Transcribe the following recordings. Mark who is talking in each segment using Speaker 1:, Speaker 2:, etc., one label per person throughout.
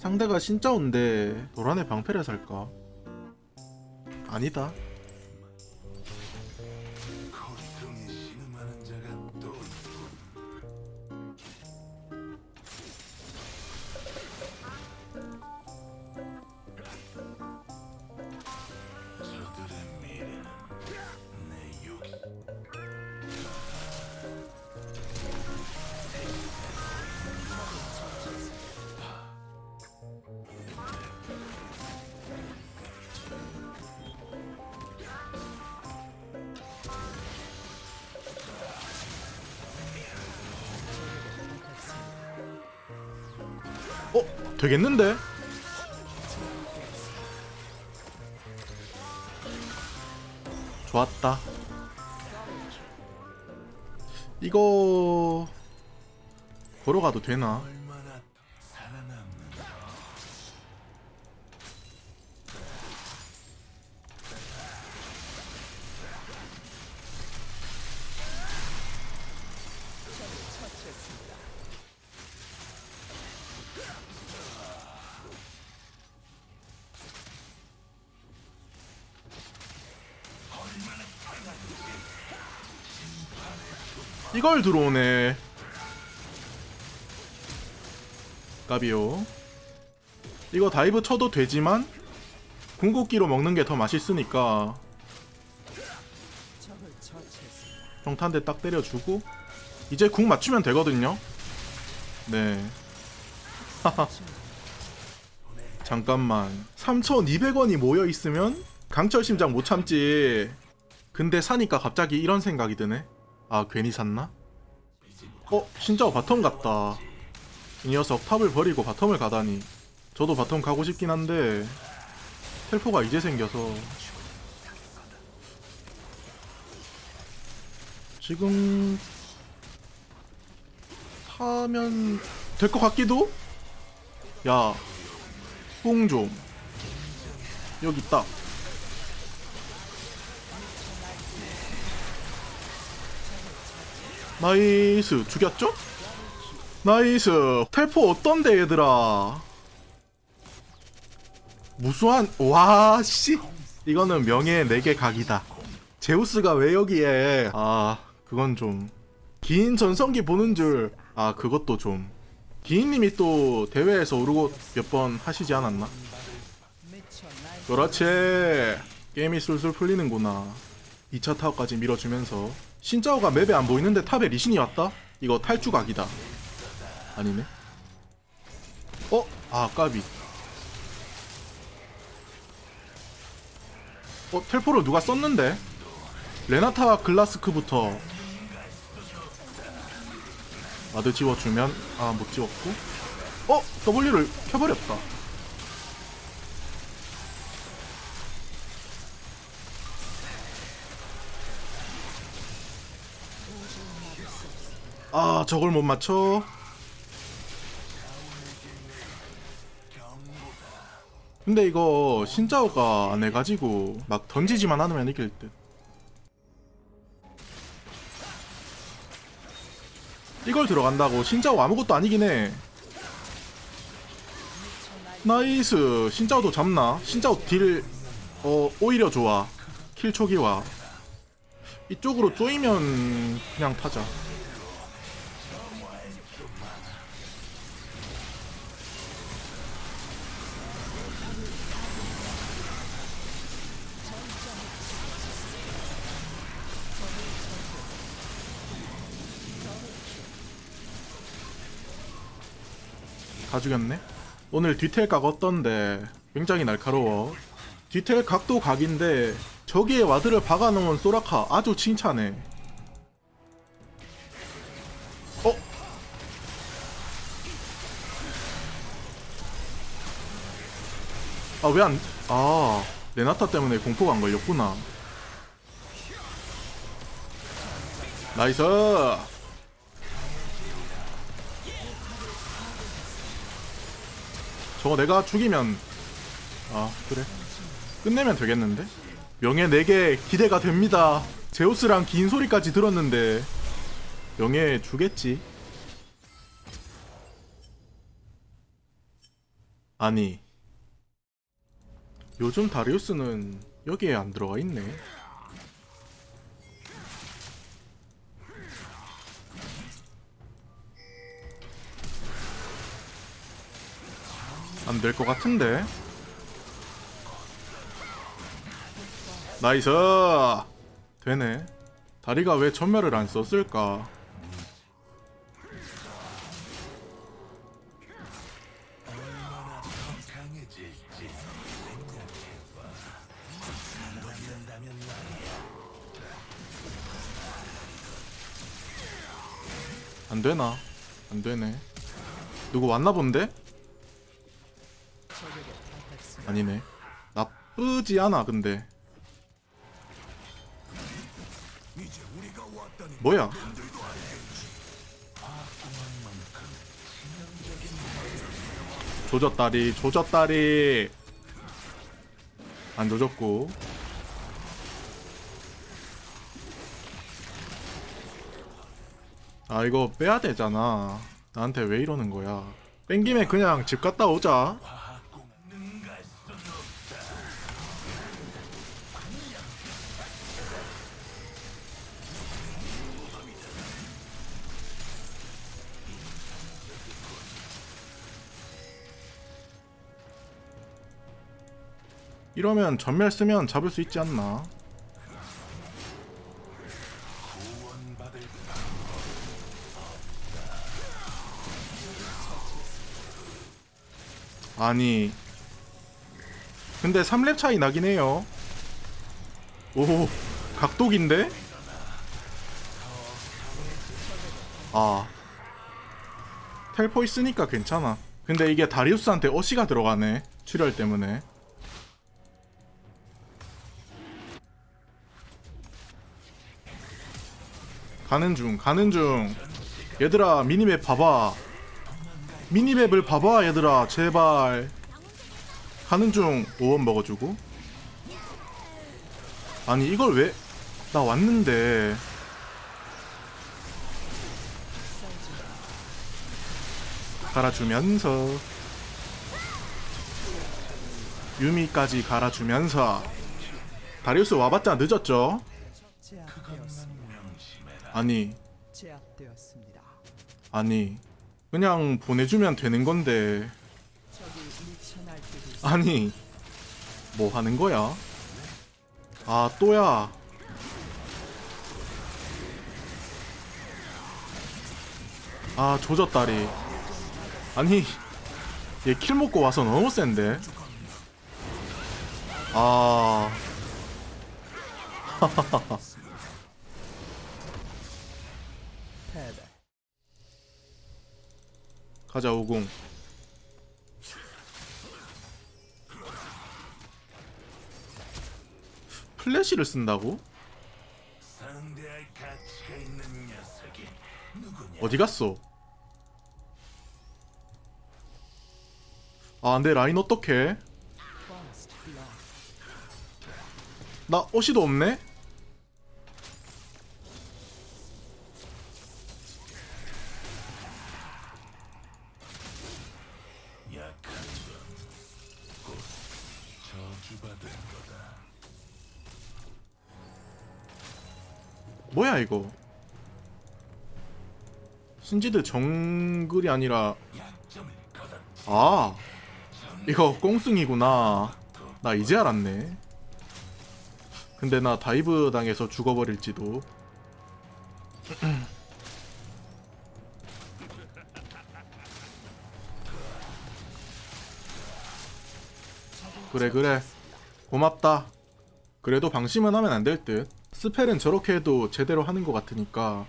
Speaker 1: 상대가 신짜온데 도란의 방패를 살까? 아니다. 되겠는데? 좋았다. 이거 걸어가도 되나? 이걸 들어오네. 까비오. 이거 다이브 쳐도 되지만 궁극기로 먹는 게 더 맛있으니까 평탄대 딱 때려주고 이제 궁 맞추면 되거든요. 네. 잠깐만. 3,200원이 모여 있으면 강철 심장 못 참지. 근데 사니까 갑자기 이런 생각이 드네. 아 괜히 샀나? 어? 신짜오 바텀 갔다 이 녀석 탑을 버리고 바텀을 가다니 저도 바텀 가고 싶긴 한데 텔포가 이제 생겨서 지금 타면 될 것 같기도? 야, 뽕 좀. 여기 있다. 나이스 죽였죠? 나이스. 텔포 어떤데 얘들아? 무수한 와씨. 이거는 명예의 내게 각이다. 제우스가 왜 여기에? 아 그건 좀. 긴 전성기 보는 줄 아 그것도 좀. 기인님이 또 대회에서 오르고 몇 번 하시지 않았나? 그렇지. 게임이 술술 풀리는구나 2차 타워까지 밀어주면서 신짜오가 맵에 안 보이는데 탑에 리신이 왔다? 이거 탈주각이다 아니네 어? 아 까비 어 텔포를 누가 썼는데? 레나타 글라스크부터 아드 지워주면 아 못 지웠고 어? W를 켜버렸다 저걸 못 맞춰? 근데 이거 신짜오가 안 해가지고 막 던지지만 않으면 이길 듯. 이걸 들어간다고 신짜오 아무것도 아니긴 해. 나이스. 신짜오도 잡나? 신짜오 딜 어, 오히려 좋아. 킬 초기화. 이쪽으로 쪼이면 그냥 타자 다 죽였네? 오늘 뒤텔 각 어떤데? 굉장히 날카로워. 뒤텔 각도 각인데 저기에 와드를 박아놓은 소라카 아주 칭찬해. 어? 아 왜 안? 아 레나타 때문에 공포가 안 걸렸구나. 나이스. 저거 내가 죽이면 아 그래? 끝내면 되겠는데? 명예 4개 기대가 됩니다. 제우스랑 긴 소리까지 들었는데 명예 주겠지? 아니 요즘 다리우스는 여기에 안 들어가 있네 안 될 것 같은데 나이스 되네 다리가 왜 전멸을 안 썼을까
Speaker 2: 얼마나 더 강해질지 생각해봐. 살아남는다면 말이야.
Speaker 1: 안 되나? 안 되네. 누구 왔나 본데? 아니네. 나쁘지 않아, 근데. 뭐야? 조졌다리, 조졌다리. 안 조졌고. 아, 이거 빼야 되잖아. 나한테 왜 이러는 거야? 뺀 김에 그냥 집 갔다 오자. 이러면 전멸 쓰면 잡을 수 있지 않나? 아니. 근데 3렙 차이 나긴 해요. 오 각독인데? 아. 텔포 있으니까 괜찮아. 근데 이게 다리우스한테 어시가 들어가네. 출혈 때문에 가는 중 가는 중. 얘들아 미니맵 봐봐. 미니맵을 봐봐 얘들아. 제발. 가는 중. 5원 먹어주고. 아니 이걸 왜? 나 왔는데. 갈아주면서. 유미까지 갈아주면서. 다리우스 와봤자 늦었죠? 아니.
Speaker 3: 제압되었습니다.
Speaker 1: 아니 그냥 보내주면 되는 건데.
Speaker 3: 적이.
Speaker 1: 아니 뭐 하는 거야? 아 또야. 아 조졌다리. 아니 얘 킬 먹고 와서 너무 센데. 아
Speaker 3: 패배.
Speaker 1: 가자 오공 플래시를 쓴다고? 어디 갔어? 아, 내 라인 어떡해? 나 옷이도 없네?
Speaker 2: 저주받을 거다.
Speaker 1: 뭐야 이거? 신지드 정글이 아니라. 아 이거 꽁승이구나 나 이제 알았네 근데 나 다이브 당해서 죽어버릴지도 그래 그래 고맙다. 그래도 방심은 하면 안 될 듯. 스펠은 저렇게 해도 제대로 하는 것 같으니까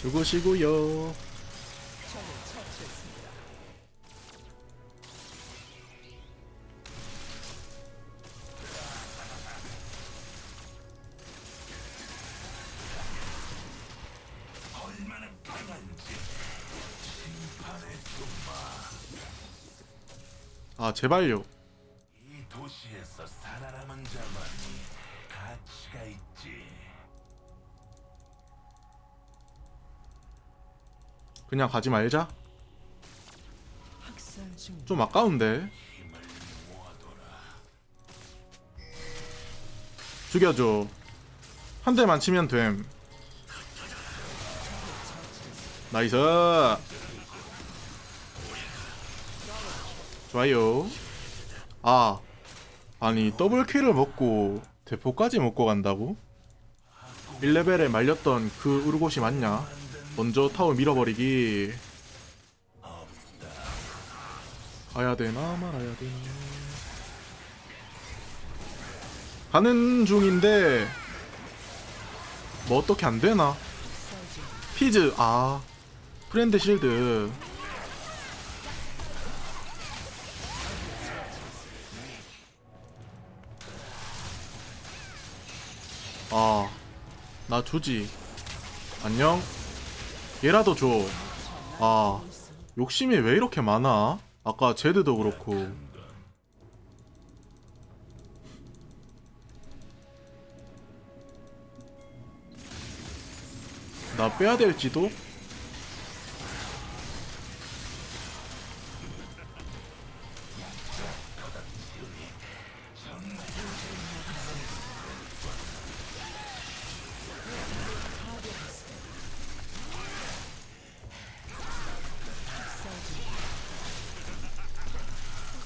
Speaker 1: 죽으시고요. 아 제발요.
Speaker 2: 이 도시에서 살아남은 자만이 가치가 있지.
Speaker 1: 그냥 가지 말자 좀 아까운데. 죽여줘 한 대만 치면 됨 나이스 좋아요 아 아니 더블킬을 먹고 대포까지 먹고 간다고? 1레벨에 말렸던 그 우르곳이 맞냐? 먼저 타워 밀어버리기. 가야 되나 말아야 되나. 가는 중인데 뭐 어떻게 안 되나? 피즈 아 프렌드 실드. 아나 주지. 안녕 얘라도 줘 아 욕심이 왜 이렇게 많아? 아까 제드도 그렇고 나 빼야 될지도?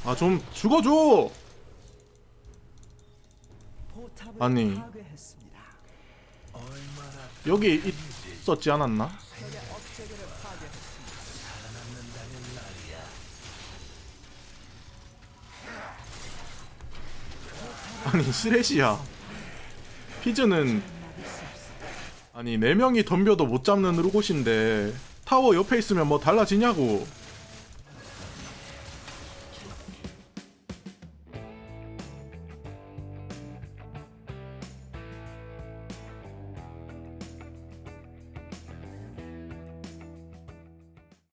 Speaker 1: 아 좀 죽어줘! 아니. 여기 있었지 않았나? 아니 쓰레시야 피즈는 아니 4명이 덤벼도 못 잡는 루곳인데 타워 옆에 있으면 뭐 달라지냐고